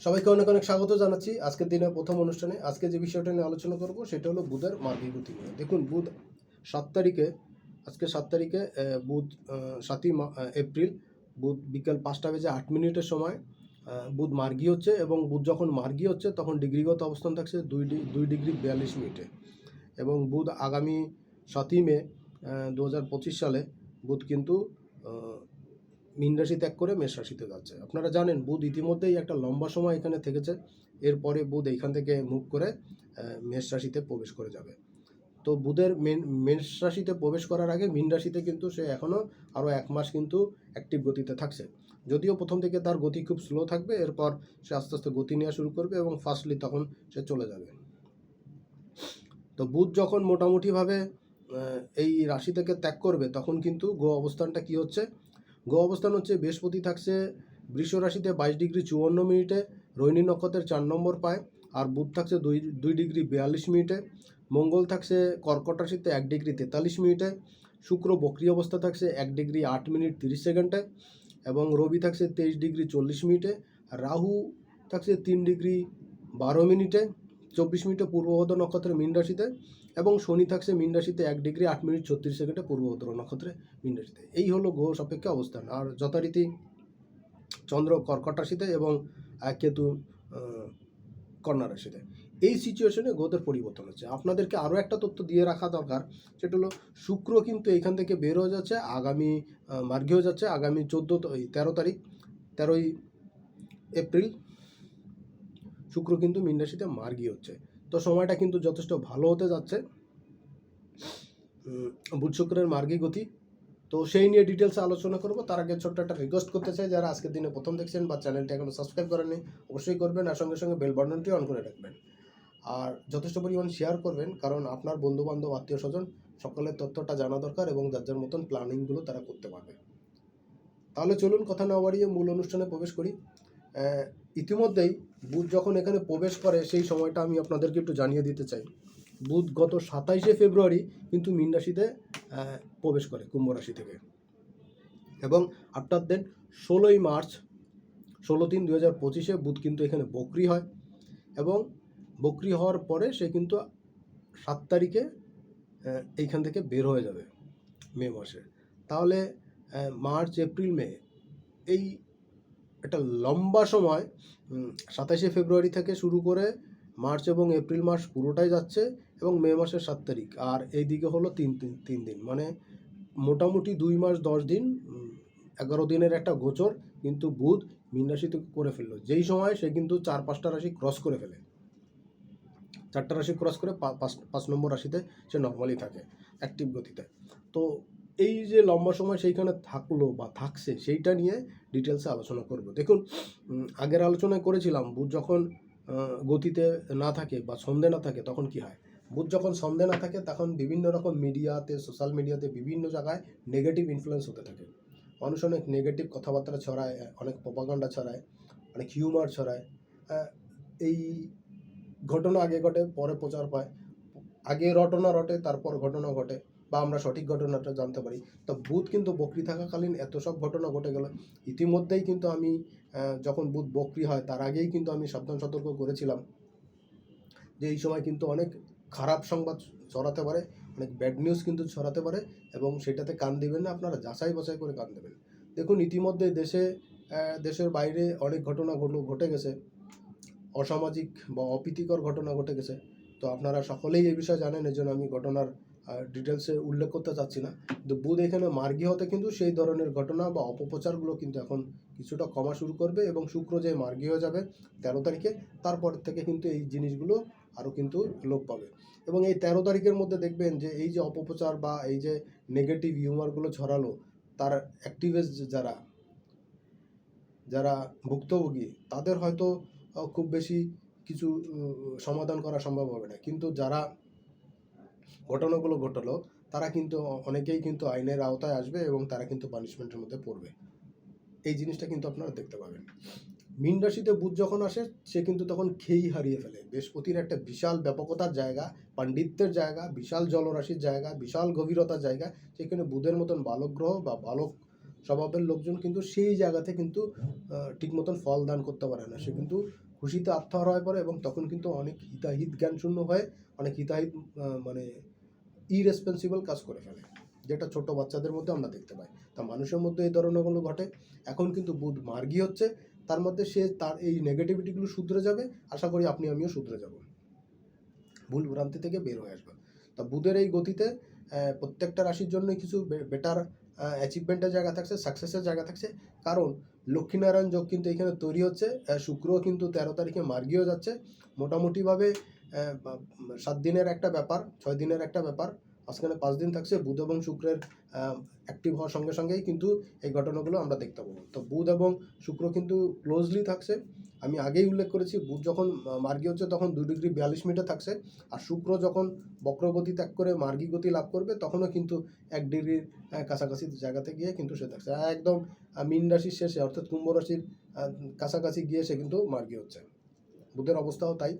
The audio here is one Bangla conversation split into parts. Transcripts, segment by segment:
সবাইকে অনেক অনেক স্বাগত জানাচ্ছি আজকের দিনের প্রথম অনুষ্ঠানে। আজকে যে বিষয়টা নিয়ে আলোচনা করব সেটা হলো বুধের মার্গী গতি নিয়ে। দেখুন, বুধ সাত তারিখে, আজকে সাত তারিখে বুধ সাতই এপ্রিল, বুধ বিকেল পাঁচটা বেজে আট মিনিটের সময় বুধ মার্গী হচ্ছে এবং বুধ যখন মার্গী হচ্ছে তখন ডিগ্রিগত অবস্থান থাকছে দুই দুই ডিগ্রি বিয়াল্লিশ মিনিটে। এবং বুধ আগামী সাতই মে দু হাজার পঁচিশ সালে, বুধ কিন্তু মীন রাশি ত্যাগ করে মেষ রাশিতে যাচ্ছে। আপনারা জানেন বুধ ইতিমধ্যেই একটা লম্বা সময় এখানে থেকেছে। এরপরে বুধ এইখান থেকে মুভ করে মেষ রাশিতে প্রবেশ করে যাবে। তো বুধের মেষ রাশিতে প্রবেশ করার আগে মীন রাশিতে কিন্তু সে এখনও আরও এক মাস কিন্তু অ্যাক্টিভ গতিতে থাকছে। যদিও প্রথম থেকে তার গতি খুব স্লো থাকবে, এরপর সে আস্তে আস্তে গতি নেওয়া শুরু করবে এবং ফার্স্টলি তখন সে চলে যাবে। তো বুধ যখন মোটামুটিভাবে এই রাশি থেকে ত্যাগ করবে, তখন কিন্তু গো অবস্থানটা কি হচ্ছে? গো অবস্থান হচ্ছে বৃহস্পতি থাকছে বৃষ রাশিতে বাইশ ডিগ্রি চুয়ান্ন মিনিটে রোহিণী নক্ষত্রের চার নম্বর পায়, আর বুধ থাকছে দুই দুই ডিগ্রি বিয়াল্লিশ মিনিটে, মঙ্গল থাকছে কর্কট রাশিতে এক ডিগ্রি তেতাল্লিশ মিনিটে, শুক্র বক্রি অবস্থা থাকছে এক ডিগ্রি আট মিনিট তিরিশ সেকেন্ডে, এবং রবি থাকছে তেইশ ডিগ্রি চল্লিশ মিনিটে রাহু থাকছে তিন ডিগ্রি বারো মিনিটে, চব্বিশ মিনিটে পূর্বভদ্র নক্ষত্রের মীন রাশিতে এবং শনি থাকছে মীন রাশিতে এক ডিগ্রি আট মিনিট ছত্রিশ সেকেন্ডে পূর্বভদ্র নক্ষত্রে মীন রাশিতে। এই হলো গ্রহ সাপেক্ষে অবস্থান। আর যথারীতি চন্দ্র কর্কট রাশিতে এবং কেতু কন্যা রাশিতে। এই সিচুয়েশনে গ্রহদের পরিবর্তন হচ্ছে। আপনাদেরকে আরও একটা তথ্য দিয়ে রাখা দরকার সেটা হলো শুক্র কিন্তু এইখান থেকে বের হয়ে যাচ্ছে আগামী আহ, যাচ্ছে আগামী চোদ্দ তেরো তারিখ তেরোই এপ্রিল। শুক্র কিন্তু মীন রাশিতে মার্গী হচ্ছে। তো সময়টা কিন্তু যথেষ্ট ভালো হতে যাচ্ছে। বুধ শুক্রের মার্গী গতি। তো সেই নিয়ে ডিটেলসে আলোচনা করব। তার আগে ছোট্ট একটা রিকোয়েস্ট করতে চাই, যারা আজকের দিনে প্রথম দেখছেন বা চ্যানেলটি এখনও সাবস্ক্রাইব করেননি, অবশ্যই করবেন আর সঙ্গে সঙ্গে বেল বাটনটি অন করে রাখবেন। আর যথেষ্ট পরিমাণ শেয়ার করবেন, কারণ আপনার বন্ধু বান্ধব আত্মীয় স্বজন সকলের তথ্যটা জানা দরকার এবং যার যার মতন প্ল্যানিংগুলো তারা করতে পারবে। তাহলে চলুন কথা না বাড়িয়ে মূল অনুষ্ঠানে প্রবেশ করি। ইতিমধ্যেই বুধ যখন এখানে প্রবেশ করে, সেই সময়টা আমি আপনাদেরকে একটু জানিয়ে দিতে চাই। বুধ গত সাতাইশে ফেব্রুয়ারি কিন্তু মীন রাশিতে প্রবেশ করে কুম্ভ রাশি থেকে। এবং আফটার দেন ষোলোই মার্চ, ষোলো তিন দু হাজার পঁচিশে বুধ কিন্তু এখানে বকরি হয়। এবং বকরি হওয়ার পরে সে কিন্তু সাত তারিখে এইখান থেকে বের হয়ে যাবে মে মাসে। তাহলে মার্চ, এপ্রিল, মে এই একটা লম্বা সময় সাতাশে ফেব্রুয়ারি থেকে শুরু করে মার্চ এবং এপ্রিল মাস পুরোটাই যাচ্ছে এবং মে মাসের সাত তারিখ। আর এইদিকে হলো তিন তিন দিন। মানে মোটামুটি দুই মাস, দশ দিন এগারো দিনের একটা গোচর কিন্তু বুধ মীন রাশিতে করে ফেলল। যেই সময় সে কিন্তু চার, পাঁচটা রাশি ক্রস করে ফেলে। চারটা রাশি ক্রস করে পাঁচ পাঁচ নম্বর রাশিতে সে নর্মালি থাকে অ্যাক্টিভ গতিতে। তো এই যে লম্বা সময় সেইখানে থাকল বা থাকছে, সেইটা নিয়ে ডিটেলসে আলোচনা করব। দেখুন আগের আলোচনায় করেছিলাম, বুধ যখন গতিতে না থাকে বা সন্ধে না থাকে তখন কি হয়? বুধ যখন সন্ধে না থাকে তখন বিভিন্ন রকম মিডিয়াতে সোশ্যাল মিডিয়াতে বিভিন্ন জায়গায় নেগেটিভ ইনফ্লুয়েন্স হতে থাকে। মানুষ অনেক নেগেটিভ কথাবার্তা ছড়ায়, অনেক প্রপাগান্ডা ছড়ায়, অনেক হিউমার ছড়ায়। এই ঘটনা আগে ঘটে, পরে প্রচার পায় আগে রটনা রটে, তারপর ঘটনা ঘটে। বা আমরা সঠিক ঘটনাটা জানতে পারি। তো বুধ কিন্তু বকরি থাকাকালীন এত সব ঘটনা ঘটে গেল। ইতিমধ্যেই কিন্তু আমি যখন বুধ বকরি হয়, তার আগেই কিন্তু আমি সাবধান সতর্ক করেছিলাম যে এই সময় কিন্তু অনেক খারাপ সংবাদ ছড়াতে পারে, অনেক ব্যাড নিউজ কিন্তু ছড়াতে পারে এবং সেটাতে কান দিবেন না আপনারা, যাচাই বাছাই করে কান দেবেন। দেখুন ইতিমধ্যে দেশে দেশের বাইরে অনেক ঘটনা ঘটলো, ঘটে গেছে। অসামাজিক বা অপ্রীতিকর ঘটনা ঘটে গেছে। তো আপনারা সকলেই এই বিষয়ে জানেন, এই জন্য আমি ঘটনার ডিটেলসে উল্লেখ করতে চাচ্ছি না। কিন্তু বুধ এখানে মার্গী হতে কিন্তু সেই ধরনের ঘটনা বা অপপ্রচারগুলো কিন্তু এখন কিছুটা কমা শুরু করবে এবং শুক্র যে মার্গী হয়ে যাবে তেরো তারিখে, তারপর থেকে কিন্তু এই জিনিসগুলো আরও কিন্তু লোপ পাবে। এবং এই তেরো তারিখের মধ্যে দেখবেন যে এই যে অপপ্রচার বা এই যে নেগেটিভ হিউমারগুলো ছড়ালো, তার অ্যাক্টিভেস যারা যারা ভুক্তভোগী, তাদের হয়তো খুব বেশি কিছু সমাধান করা সম্ভব হবে না। কিন্তু যারা ঘটনাগুলো ঘটালো, তারা কিন্তু অনেকেই কিন্তু আইনের আওতায় আসবে এবং তারা কিন্তু পানিশমেন্টের মধ্যে পড়বে। এই জিনিসটা কিন্তু আপনারা দেখতে পাবেন। মীন রাশিতে বুধ যখন আসে, সে কিন্তু তখন খেই হারিয়ে ফেলে। বৃহস্পতির একটা বিশাল ব্যাপকতার জায়গা, পাণ্ডিত্যের জায়গা, বিশাল জলরাশির জায়গা, বিশাল গভীরতার জায়গা, সেখানে বুধের মতন বালক গ্রহ বা বালক স্বভাবের লোকজন কিন্তু সেই জায়গাতে কিন্তু ঠিক মতন ফল দান করতে পারে না। সে কিন্তু খুশিতে আত্মহারা হয়ে পড়ে এবং তখন কিন্তু অনেক হিতাহিত জ্ঞান শূন্য হয়ে, অনেক হিতাহিত মানে ইরেসপন্সিবল কাজ করে ফেলে, যেটা ছোট বাচ্চাদের মধ্যে আমরা দেখতে পাই। তা মানুষের মধ্যে এই ধরনেরগুলো ঘটে। এখন কিন্তু বুধ মার্গী হচ্ছে, তার মধ্যে সে তার এই নেগেটিভিটিগুলো শুধরে যাবে। আশা করি আপনি, আমিও শুধরে যাব। ভুল ভ্রান্তি থেকে বের হয়ে আসবে তা বুধের এই গতিতে প্রত্যেকটা রাশির জন্য কিছু বেটার অ্যাচিভমেন্টের জায়গা থাকছে সাকসেসের জায়গা থাকছে। কারণ লক্ষ্মীনারায়ণ যোগ কিন্তু এখানে তৈরি হচ্ছে শুক্র কিন্তু তেরো তারিখে মার্গীয় যাচ্ছে। মোটামুটিভাবে সাত দিনের একটা ব্যাপার, ছয় দিনের একটা ব্যাপার। মাঝখানে পাঁচ দিন থাকছে, বুধ এবং শুক্রের অ্যাক্টিভ হওয়ার সঙ্গে সঙ্গেই কিন্তু এই ঘটনাগুলো আমরা দেখতে পাবো। তো বুধ এবং শুক্র কিন্তু ক্লোজলি থাকছে। আমি আগেই উল্লেখ করেছি, বুধ যখন মার্গী হচ্ছে তখন দু ডিগ্রি বিয়াল্লিশ মিনিটে থাকছে আর শুক্র যখন বক্রগতি ত্যাগ করে মার্গী গতি লাভ করবে তখনও কিন্তু এক ডিগ্রির কাছাকাছি জায়গাতে গিয়ে কিন্তু সে থাকছে। একদম মীন রাশির শেষে অর্থাৎ কুম্ভ রাশির কাছাকাছি গিয়ে সে কিন্তু মার্গী হচ্ছে। বুধের অবস্থাও তাই।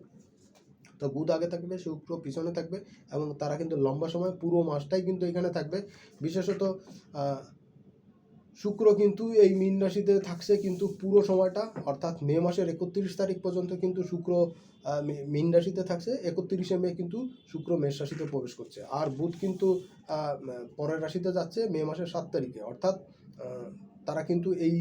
তো বুধ আগে থাকবে, শুক্র পিছনে থাকবে এবং তারা কিন্তু লম্বা সময় পুরো মাসটাই কিন্তু এখানে থাকবে। বিশেষত শুক্র কিন্তু এই মীন রাশিতে থাকছে কিন্তু পুরো সময়টা, অর্থাৎ মে মাসের একত্রিশ তারিখ পর্যন্ত কিন্তু শুক্র মীন রাশিতে থাকছে। একত্রিশে মে কিন্তু শুক্র মেষ রাশিতে প্রবেশ করছে। আর বুধ কিন্তু পরের রাশিতে যাচ্ছে মে মাসের সাত তারিখে, অর্থাৎ তারা কিন্তু এই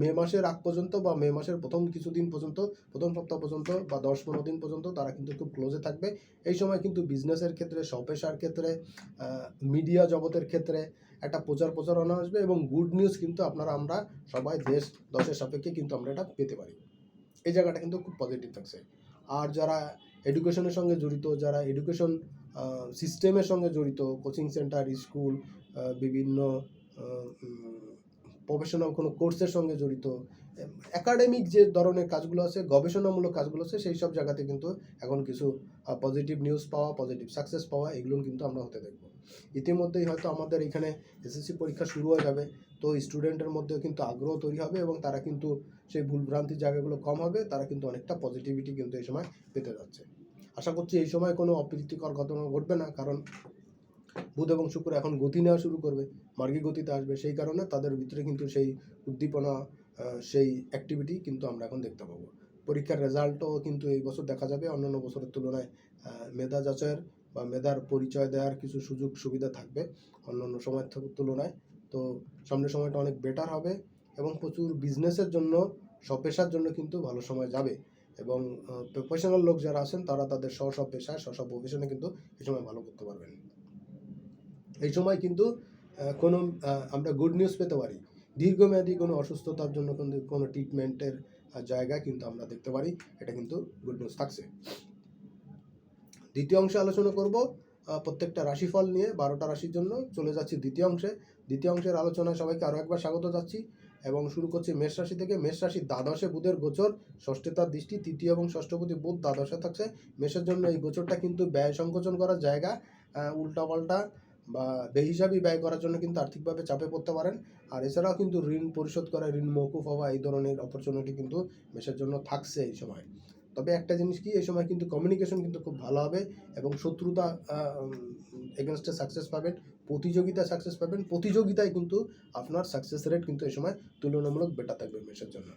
মে মাসের আগ পর্যন্ত বা মে মাসের প্রথম কিছুদিন পর্যন্ত, প্রথম সপ্তাহ পর্যন্ত বা দশ পনেরো দিন পর্যন্ত তারা কিন্তু খুব ক্লোজে থাকবে। এই সময় কিন্তু বিজনেসের ক্ষেত্রে স্বপেশার ক্ষেত্রে মিডিয়া জগতের ক্ষেত্রে একটা প্রচার প্রচারণা আসবে এবং গুড নিউজ কিন্তু আপনারা, আমরা সবাই দেশ, দশের সাপেক্ষে কিন্তু আমরা এটা পেতে পারি। এই জায়গাটা কিন্তু খুব পজিটিভ থাকছে। আর যারা এডুকেশনের সঙ্গে জড়িত, যারা এডুকেশন সিস্টেমের সঙ্গে জড়িত কোচিং সেন্টার স্কুল বিভিন্ন প্রফেশনাল কোনো কোর্সের সঙ্গে জড়িত। একাডেমিক যে ধরনের কাজগুলো আছে, গবেষণামূলক কাজগুলো আছে, সেই সব জায়গাতে কিন্তু এখন কিছু পজিটিভ নিউজ পাওয়া পজিটিভ সাকসেস পাওয়া, এগুলো কিন্তু আমরা হতে দেখব। ইতিমধ্যেই হয়তো আমাদের এখানে এসএসসি পরীক্ষা শুরু হয়ে যাবে, তো স্টুডেন্টের মধ্যেও কিন্তু আগ্রহ তৈরি হবে এবং তারা কিন্তু সেই ভুলভ্রান্তির জায়গাগুলো কম হবে, তারা কিন্তু অনেকটা পজিটিভিটি কিন্তু এই সময় পেতে যাচ্ছে। আশা করছি এই সময় কোনো অপ্রীতিকর ঘটনা ঘটবে না, কারণ বুধ এবং শুক্র এখন গতি নেওয়া শুরু করবে। মার্গী গতিতে আসবে, সেই কারণে তাদের ভিতরে কিন্তু সেই উদ্দীপনা সেই অ্যাক্টিভিটি কিন্তু আমরা এখন দেখতে পাবো। পরীক্ষার রেজাল্টও কিন্তু এই বছর দেখা যাবে। অন্যান্য বছরের তুলনায় মেধা যাচাইয়ের বা মেধার পরিচয় দেওয়ার কিছু সুযোগ সুবিধা থাকবে অন্যান্য সময়ের তুলনায়। তো সামনের সময়টা অনেক বেটার হবে এবং প্রচুর বিজনেসের জন্য স্বপেশার জন্য কিন্তু ভালো সময় যাবে এবং প্রফেশনাল লোক যারা আছেন তারা তাদের স্ব স্ব পেশায়, স্ব স্ব প্রফেশনে কিন্তু এই সময় ভালো করতে পারবেন। এই সময় কিন্তু কোনো আমরা গুড নিউজ পেতে পারি। দীর্ঘমেয়াদী কোনো অসুস্থতার জন্য কিন্তু কোনো ট্রিটমেন্টের জায়গা কিন্তু আমরা দেখতে পারি এটা কিন্তু গুড নিউজ থাকছে। দ্বিতীয় অংশে আলোচনা করব প্রত্যেকটা রাশিফল নিয়ে বারোটা রাশির জন্য চলে যাচ্ছি দ্বিতীয় অংশে। দ্বিতীয় অংশের আলোচনায় সবাইকে আরও একবার স্বাগত যাচ্ছি এবং শুরু করছি মেষ রাশি থেকে। মেষ রাশি দ্বাদশে বুধের গোচর ষষ্ঠে তার দৃষ্টি তৃতীয় এবং ষষ্ঠপতি বুধ দ্বাদশে থাকছে। মেষের জন্য এই গোচরটা কিন্তু ব্যয় সংকোচন করার জায়গা আহ, উল্টাপাল্টা বা বেহিসাবি ব্যয় করার জন্য কিন্তু আর্থিকভাবে চাপে পড়তে পারেন। আর এছাড়াও কিন্তু ঋণ পরিশোধ করা, ঋণ মৌকুফ হওয়া এই ধরনের অপরচুনিটি কিন্তু মেষের জন্য থাকছে এই সময়। তবে একটা জিনিস কি, এই সময় কিন্তু কমিউনিকেশন কিন্তু খুব ভালো হবে এবং শত্রুতা এগেনস্টে সাকসেস পাবেন প্রতিযোগিতা সাকসেস পাবেন, প্রতিযোগিতায় কিন্তু আপনার সাকসেস রেট কিন্তু এই সময় তুলনামূলক বেটার থাকবে মেষের জন্য।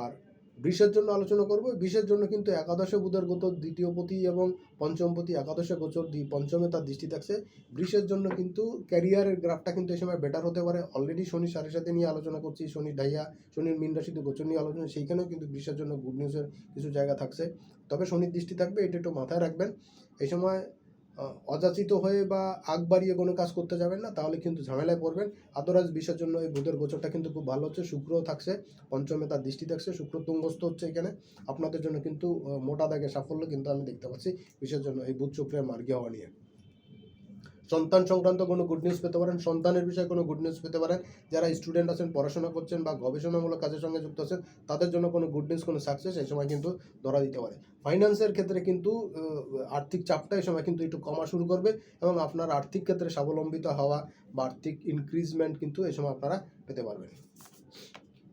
আর বৃষের জন্য আলোচনা করব। বৃষের জন্য কিন্তু একাদশে বুধের গোচর দ্বিতীয় পতি এবং পঞ্চম পতি, একাদশে গোচর পঞ্চমে তার দৃষ্টি থাকছে। বৃষের জন্য কিন্তু ক্যারিয়ারের গ্রাফটা কিন্তু এই সময় বেটার হতে পারে। অলরেডি শনি সাড়ে সাথে নিয়ে আলোচনা করছি শনি ডাইয়া শনির মিন রাশিতে গোচর নিয়ে আলোচনা, সেইখানেও কিন্তু বৃষের জন্য গুড নিউজের কিছু জায়গা থাকছে। তবে শনির দৃষ্টি থাকবে, এটা একটু মাথায় রাখবেন। এই সময় অযাচিত হয়ে বা আগ বাড়িয়ে কোনো কাজ করতে যাবেন না, তাহলে কিন্তু ঝামেলায় পড়বেন। আদরাজ বিষয়ের জন্য এই বুধের গোচরটা কিন্তু খুব ভালো হচ্ছে, শুক্রও থাকছে, পঞ্চমে তার দৃষ্টি থাকছে শুক্র তুঙ্গস্থ হচ্ছে এখানে। আপনাদের জন্য কিন্তু মোটা দাগে সাফল্য কিন্তু আমি দেখতে পাচ্ছি বিষয়ের জন্য এই বুধ শুক্রের মার্গে হওয়া নিয়ে। সন্তান সংক্রান্ত কোনো গুড নিউজ পেতে পারেন, সন্তানের বিষয়ে কোনো গুড নিউজ পেতে পারেন, যারা স্টুডেন্ট আছেন, পড়াশোনা করছেন বা গবেষণামূলক কাজের সঙ্গে যুক্ত আছেন, তাদের জন্য কোনো গুড নিউজ কোনো সাকসেস এই সময় কিন্তু ধরা দিতে পারে। ফাইন্যান্সের ক্ষেত্রে কিন্তু আর্থিক চাপটা এই সময় কিন্তু একটু কমা শুরু করবে এবং আপনার আর্থিক ক্ষেত্রে স্বাবলম্বিত হওয়া বা আর্থিক ইনক্রিজমেন্ট কিন্তু এই সময় আপনারা পেতে পারবেন।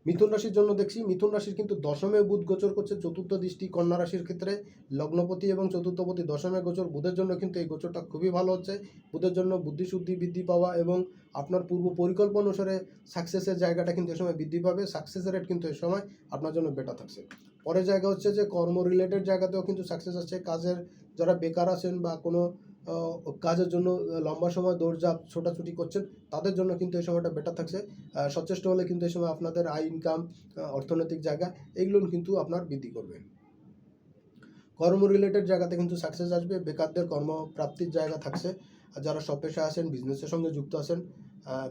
মিথুন রাশির জন্য দেখছি, মিথুন রাশির কিন্তু দশমে বুধ গোচর করছে, চতুর্থ দৃষ্টি কন্যা রাশির ক্ষেত্রে লগ্নপতি এবং চতুর্থপতি দশমে গোচর, বুধের জন্য কিন্তু এই গোচরটা খুবই ভালো হচ্ছে। বুধের জন্য বুদ্ধিশুদ্ধি বৃদ্ধি পাওয়া এবং আপনার পূর্ব পরিকল্পনা অনুসারে সাকসেসের জায়গাটা কিন্তু এ সময় বৃদ্ধি পাবে সাকসেস রেট কিন্তু এ সময় আপনার জন্য বেটার থাকছে। পরের জায়গা হচ্ছে যে কর্ম রিলেটেড জায়গাতেও কিন্তু সাকসেস আছে কাজের যারা বেকার আছেন বা কোনো কাজের জন্য লম্বা সময় দৌড়ঝাঁপ, ছোটাছুটি করছেন, তাদের জন্য কিন্তু এই সময়টা বেটার থাকছে। সচেষ্ট হলে কিন্তু এই সময় আপনাদের আয় ইনকাম অর্থনৈতিক জায়গা, এগুলো কিন্তু আপনার বৃদ্ধি করবে। কর্ম রিলেটেড জায়গাতে কিন্তু সাকসেস আসবে, বেকারদের কর্মপ্রাপ্তির জায়গা থাকছে। যারা সপেশা আছেন বিজনেসের সঙ্গে যুক্ত আছেন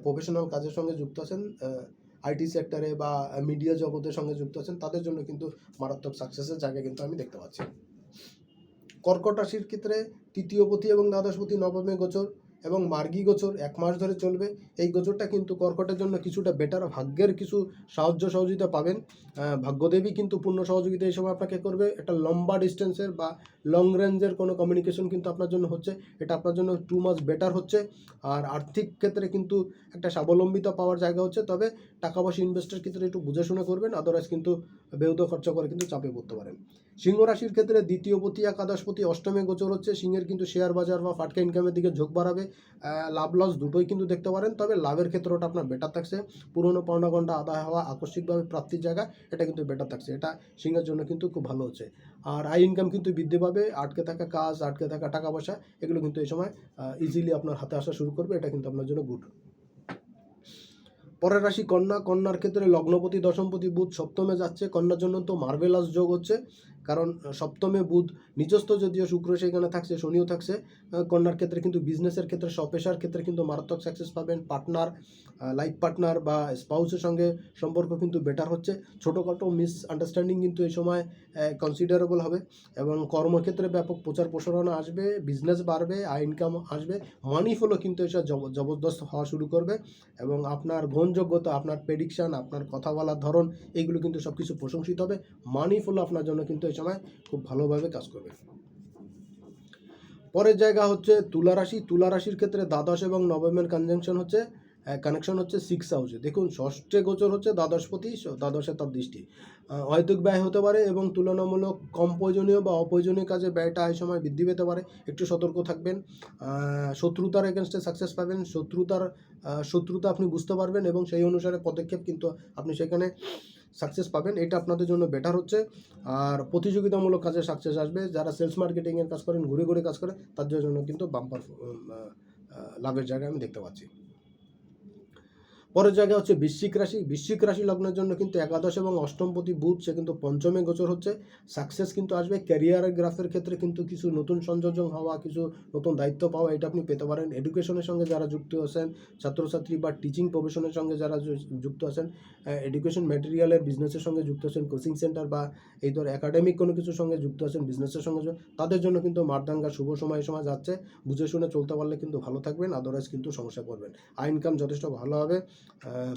প্রফেশনাল কাজের সঙ্গে যুক্ত আছেন আইটি সেক্টরে বা মিডিয়া জগতের সঙ্গে যুক্ত আছেন, তাদের জন্য কিন্তু মারাত্মক সাকসেসের জায়গা কিন্তু আমি দেখতে পাচ্ছি। কর্কট রাশির ক্ষেত্রে তৃতীয়পতি এবং দ্বাদশপতি নবমে গোচর এবং মার্গী গোচর এক মাস ধরে চলবে। এই গোচরটা কিন্তু কর্কটের জন্য কিছুটা বেটার ভাগ্যের কিছু সাহায্য সহযোগিতা পাবেন। ভাগ্যদেবী কিন্তু পূর্ণ সহযোগিতা এই সময় আপনাকে করবে। একটা লম্বা ডিস্টেন্সের বা লং রেঞ্জের কোনো কমিউনিকেশন কিন্তু আপনার জন্য হচ্ছে। এটা আপনার জন্য টু মাস বেটার হচ্ছে। আর আর্থিক ক্ষেত্রে কিন্তু একটা স্বাবলম্বিতা পাওয়ার জায়গা হচ্ছে। তবে টাকা পয়সা ইনভেস্টের ক্ষেত্রে একটু বুঝে করবেন আদারওয়াইজ কিন্তু বেউত খরচা করে কিন্তু চাপে পড়তে পারেন। সিংহ রাশির ক্ষেত্রে দ্বিতীয় দ্বিতীয়পতি একাদশপতি অষ্টমে গোচর হচ্ছে, সিংহের কিন্তু শেয়ার বাজার বা ফাটকা ইনকামের দিকে ঝোঁক বাড়াবে। লাভ লস দুটোই কিন্তু দেখতে পারেন, তবে লাভের ক্ষেত্রটা আপনার বেটার থাকছে। পুরনো পাওনা ঘণ্টা আদায় হওয়া আকস্মিকভাবে প্রাপ্তির জায়গা, এটা কিন্তু বেটার থাকছে, এটা সিংহের জন্য কিন্তু খুব ভালো হচ্ছে। আর আই ইনকাম কিন্তু বৃদ্ধি পাবে, আটকে থাকা কাজ, আটকে থাকা টাকা পয়সা, এগুলো কিন্তু এই সময় ইজিলি আপনার হাতে আসা শুরু করবে, এটা কিন্তু আপনার জন্য গুড পরের রাশি কন্যা, কন্যার ক্ষেত্রে লগ্নপতি, দশমপতি, বুধ সপ্তমে যাচ্ছে। কন্যার জন্য তো মার্ভেলাস যোগ হচ্ছে। কারণ সপ্তমে বুধ নিজস্ব যদিও শুক্র সেখানে থাকছে, শনিও থাকছে কন্যার ক্ষেত্রে কিন্তু বিজনেসের ক্ষেত্রে সপেশার ক্ষেত্রে কিন্তু মারাত্মক সাকসেস পাবেন। পার্টনার লাইফ পার্টনার বা স্পাউসের সঙ্গে সম্পর্ক কিন্তু বেটার হচ্ছে। ছোটোখাটো মিস আন্ডারস্ট্যান্ডিং কিন্তু এই সময় কনসিডারেবল হবে এবং কর্মক্ষেত্রে ব্যাপক প্রচার প্রসারণা আসবে বিজনেস বাড়বে, আয় ইনকাম আসবে মানি ফ্লো কিন্তু এসব জবরদস্ত হওয়া শুরু করবে এবং আপনার গ্রহণযোগ্যতা আপনার প্রেডিকশান আপনার কথা বলার ধরন, এইগুলো কিন্তু সব কিছু প্রশংসিত হবে। মানি ফ্লো আপনার জন্য কিন্তু এই সময় খুব ভালোভাবে কাজ করবে। পরের জায়গা হচ্ছে তুলা রাশি। তুলা রাশির ক্ষেত্রে দ্বাদশ এবং নবমের কনজাংশন হচ্ছে কানেকশন হচ্ছে সিক্স হাউসে দেখুন, ষষ্ঠে গোচর হচ্ছে দ্বাদশপতি, দ্বাদশে তার দৃষ্টি। অহেতুক ব্যয় হতে পারে এবং তুলনামূলক কম প্রয়োজনীয় বা অপ্রয়োজনীয় কাজে ব্যয়টা এই সময় বৃদ্ধি পেতে পারে। একটু সতর্ক থাকবেন। শত্রুতার এগেনস্টে সাকসেস পাবেন। শত্রুতার শত্রুতা আপনি বুঝতে পারবেন এবং সেই অনুসারে পদক্ষেপ কিন্তু আপনি সেখানে সাকসেস পাবেন, এটা আপনাদের জন্য বেটার হচ্ছে। আর প্রতিযোগিতামূলক কাজে সাকসেস আসবে। যারা সেলস মার্কেটিংয়ের কাজ করেন, ঘুরে ঘুরে কাজ করেন, তাদের জন্য কিন্তু বাম্পার লাভের জায়গা আমি দেখতে পাচ্ছি। পরের জায়গা হচ্ছে বৃশ্চিক রাশি। বৃশ্চিক রাশি লগ্নের জন্য কিন্তু একাদশ এবং অষ্টমপতি বুধ, সে কিন্তু পঞ্চমে গোচর হচ্ছে। সাকসেস কিন্তু আসবে। ক্যারিয়ারের গ্রাফের ক্ষেত্রে কিন্তু কিছু নতুন সংযোজন হওয়া, কিছু নতুন দায়িত্ব পাওয়া, এটা আপনি পেতে পারেন। এডুকেশনের সঙ্গে যারা যুক্ত আছেন, ছাত্রছাত্রী বা টিচিং প্রফেশনের সঙ্গে যারা যুক্ত আছেন এডুকেশন ম্যাটেরিয়ালের বিজনেসের সঙ্গে যুক্ত আছেন কোচিং সেন্টার বা এই ধর একাডেমিক কোনো কিছুর সঙ্গে যুক্ত আছেন বিজনেসের সঙ্গে তাদের জন্য কিন্তু মারদাঙ্গা শুভ সময় সময় যাচ্ছে। বুঝে শুনে চলতে পারলে কিন্তু ভালো থাকবেন। আদারওয়াইজ কিন্তু সমস্যা করবেন আইনকাম যথেষ্ট ভালো হবে।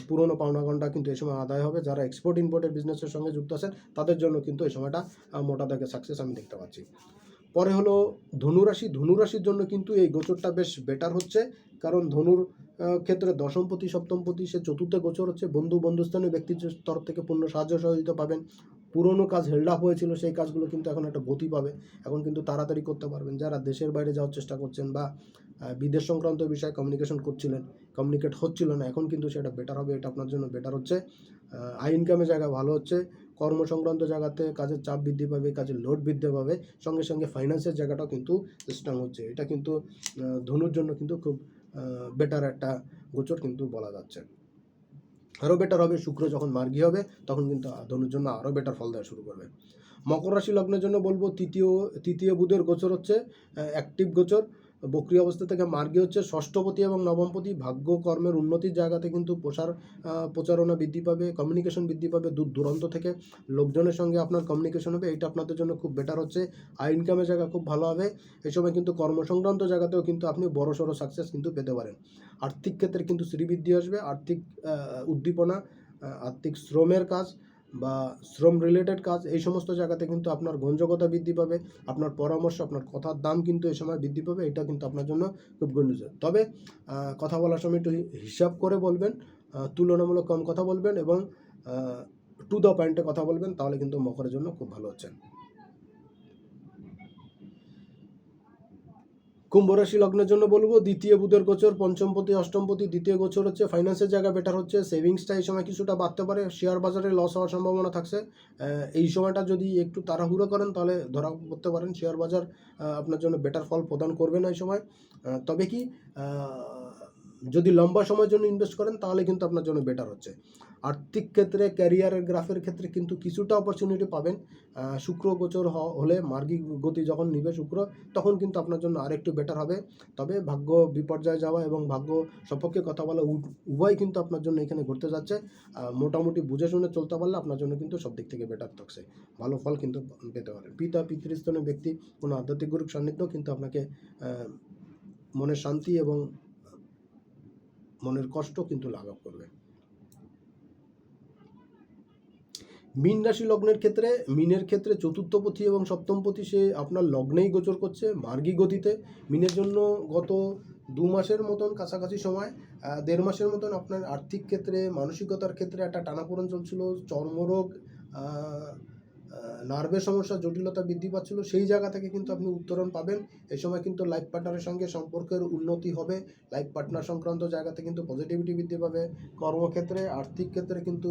পুরনো পাওনা ঘণ্টা কিন্তু এই সময় আদায় হবে। যারা এক্সপোর্ট ইম্পোর্টের বিজনেসের সঙ্গে যুক্ত আছেন, তাদের জন্য কিন্তু এই সময়টা মোটা দাগে সাকসেস আমি দেখতে পাচ্ছি। পরে হলো ধনুরাশি। ধনুরাশির জন্য কিন্তু এই গোচরটা বেশ বেটার হচ্ছে। কারণ ধনুর ক্ষেত্রে দশমপতি, সপ্তমপতি, সে চতুর্থ গোচর হচ্ছে। বন্ধু বন্ধুস্থানীয় ব্যক্তির তরফ থেকে পূর্ণ সাহায্য সহযোগিতা পাবেন। পুরনো কাজ হেল্ড আপ হয়েছিল, সেই কাজগুলো কিন্তু এখন একটা গতি পাবে। এখন কিন্তু তাড়াতাড়ি করতে পারবেন। যারা দেশের বাইরে যাওয়ার চেষ্টা করছেন বা বিদেশ সংক্রান্ত বিষয়ে কমিউনিকেশন করছিলেন কমিউনিকেট হচ্ছিল না, এখন কিন্তু সেটা বেটার হবে, এটা আপনার জন্য বেটার হচ্ছে। আই ইনকামের জায়গা ভালো হচ্ছে, কর্ম সংক্রান্ত জায়গাতে কাজের চাপ বৃদ্ধি পাবে, কাজের লোড বৃদ্ধি পাবে, সঙ্গে সঙ্গে ফাইন্যান্সের জায়গাটাও কিন্তু স্ট্রং হচ্ছে। এটা কিন্তু ধনুর জন্য কিন্তু খুব বেটার একটা গোচর কিন্তু বলা যাচ্ছে। আরও বেটার হবে, শুক্র যখন মার্গী হবে, তখন কিন্তু ধনুর জন্য আরও বেটার ফল দেওয়া শুরু করবে। মকর রাশি লগ্নের জন্য বলব তৃতীয় তৃতীয় বুধের গোচর হচ্ছে অ্যাক্টিভ গোচর। বক্রি অবস্থা থেকে মার্গী হচ্ছে ষষ্ঠপতি এবং নবমপতি। ভাগ্য কর্মের উন্নতির জায়গাতে কিন্তু প্রসার প্রচারণা বৃদ্ধি পাবে কমিউনিকেশন বৃদ্ধি পাবে দূর দূরান্ত থেকে। লোকজনের সঙ্গে আপনার কমিউনিকেশন হবে, এইটা আপনাদের জন্য খুব বেটার হচ্ছে। আর ইনকামের জায়গা খুব ভালো হবে। এই সময় কিন্তু কর্মসংক্রান্ত জায়গাতেও কিন্তু আপনি বড় সড়ো সাকসেস কিন্তু পেতে পারেন। আর্থিক ক্ষেত্রে কিন্তু শ্রীবৃদ্ধি আসবে, আর্থিক উদ্দীপনা আর্থিক শ্রমের কাজ বা শ্রম রিলেটেড কাজ, এই সমস্ত জায়গাতে কিন্তু আপনার গঞ্জকতা বৃদ্ধি পাবে, আপনার পরামর্শ, আপনার কথার দাম কিন্তু এই সময় বৃদ্ধি পাবে, এটা কিন্তু আপনার জন্য খুব গুড তবে কথা বলার সময় একটু হিসাব করে বলবেন তুলনামূলক কম কথা বলবেন এবং টু দ্য পয়েন্টে কথা বলবেন, তাহলে কিন্তু মকরের জন্য খুব ভালো হচ্ছে। কুম্ভ রাশি লগ্নের জন্য বলব, দ্বিতীয় বুধের গোচর পঞ্চমপতি অষ্টমপতি দ্বিতীয় গোচর হচ্ছে ফাইন্যান্সের জায়গা বেটার হচ্ছে সেভিংসটা এই সময় কিছুটা বাড়তে পারে শেয়ার বাজারে লস হওয়ার সম্ভাবনা থাকছে। এই সময়টা যদি একটু তাড়াহুড়ো করেন, তাহলে ধরা পড়তে পারেন শেয়ার বাজার আপনার জন্য বেটার ফল প্রদান করবে না এই সময়। তবে কি যদি লম্বা সময়ের জন্য ইনভেস্ট করেন, তাহলে কিন্তু আপনার জন্য বেটার হচ্ছে। আর্থিক ক্ষেত্রে ক্যারিয়ারের গ্রাফের ক্ষেত্রে কিন্তু কিছুটা অপরচুনিটি পাবেন। শুক্র গোচর হলে মার্গিক গতি যখন নিবে শুক্র, তখন কিন্তু আপনার জন্য আরেকটু বেটার হবে। তবে ভাগ্য বিপর্যয় যাওয়া এবং ভাগ্য সপক্ষে কথা বলা উভয় কিন্তু আপনার জন্য এখানে ঘুরতে যাচ্ছে। মোটামুটি বুঝে শুনে চলতে পারলে আপনার জন্য কিন্তু সব দিক থেকে বেটার থাকছে। ভালো ফল কিন্তু পেতে পারেন। পিতা পিতৃস্তনের ব্যক্তি, কোনো আধ্যাত্মিক গুরুর সান্নিধ্য কিন্তু আপনাকে মনের শান্তি এবং মনের কষ্ট কিন্তু লাঘব করবে। মীন রাশি লগ্নের ক্ষেত্রে, মিনের ক্ষেত্রে চতুর্থপতি এবং সপ্তমপতি সে আপনার লগ্নেই গোচর করছে মার্গী গতিতে। মিনের জন্য গত দু মাসের মতন কাছাকাছি সময় দেড় মাসের মতন আপনার আর্থিক ক্ষেত্রে, মানসিকতার ক্ষেত্রে একটা টানাপোড়েন চলছিল, চর্মরোগ নার্ভের সমস্যা, জটিলতা বৃদ্ধি পাচ্ছিল, সেই জায়গা থেকে কিন্তু আপনি উত্তরণ পাবেন। এই সময় কিন্তু লাইফ পার্টনারের সঙ্গে সম্পর্কের উন্নতি হবে। লাইফ পার্টনার সংক্রান্ত জায়গাতে কিন্তু পজিটিভিটি বৃদ্ধি পাবে। কর্মক্ষেত্রে, আর্থিক ক্ষেত্রে কিন্তু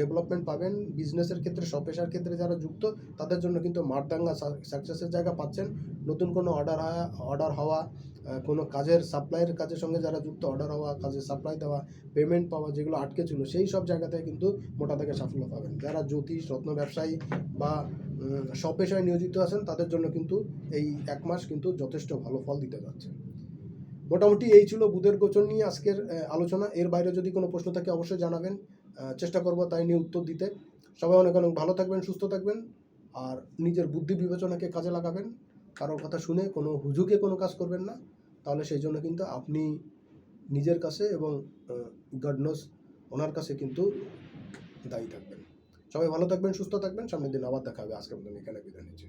ডেভেলপমেন্ট পাবেন। বিজনেসের ক্ষেত্রে স্বপেশার ক্ষেত্রে যারা যুক্ত, তাদের জন্য কিন্তু মারদাঙ্গা সাকসেসের জায়গা পাচ্ছেন। নতুন কোনো অর্ডার অর্ডার হওয়া কোনো কাজের সাপ্লাইয়ের কাজের সঙ্গে যারা যুক্ত অর্ডার হওয়া কাজের সাপ্লাই দেওয়া পেমেন্ট পাওয়া যেগুলো আটকে ছিল সেই সব জায়গাতে কিন্তু মোটা থেকে সাফল্য পাবেন। যারা জ্যোতিষ রত্ন ব্যবসায়ী বা উম, সব পেশায় নিয়োজিত আছেন তাদের জন্য কিন্তু এই এক মাস কিন্তু যথেষ্ট ভালো ফল দিতে যাচ্ছে। মোটামুটি এই ছিল বুধের গোচর নিয়ে আজকের আলোচনা। এর বাইরে যদি কোনো প্রশ্ন থাকে অবশ্যই জানাবেন। চেষ্টা করব তাই নিয়ে উত্তর দিতে। সবাই অনেক অনেক ভালো থাকবেন সুস্থ থাকবেন আর নিজের বুদ্ধি বিবেচনাকে কাজে লাগাবেন। কারোর কথা শুনে কোনো হুজুকে কোনো কাজ করবেন না, তাহলে সেই জন্য কিন্তু আপনি নিজের কাছে এবং গডনস ওনার কাছে কিন্তু দায়ী থাকবেন। সবাই ভালো থাকবেন, সুস্থ থাকবেন। সামনের দিন আবার দেখা হবে। আজকের মতন এখানে বিদায় নিচ্ছি।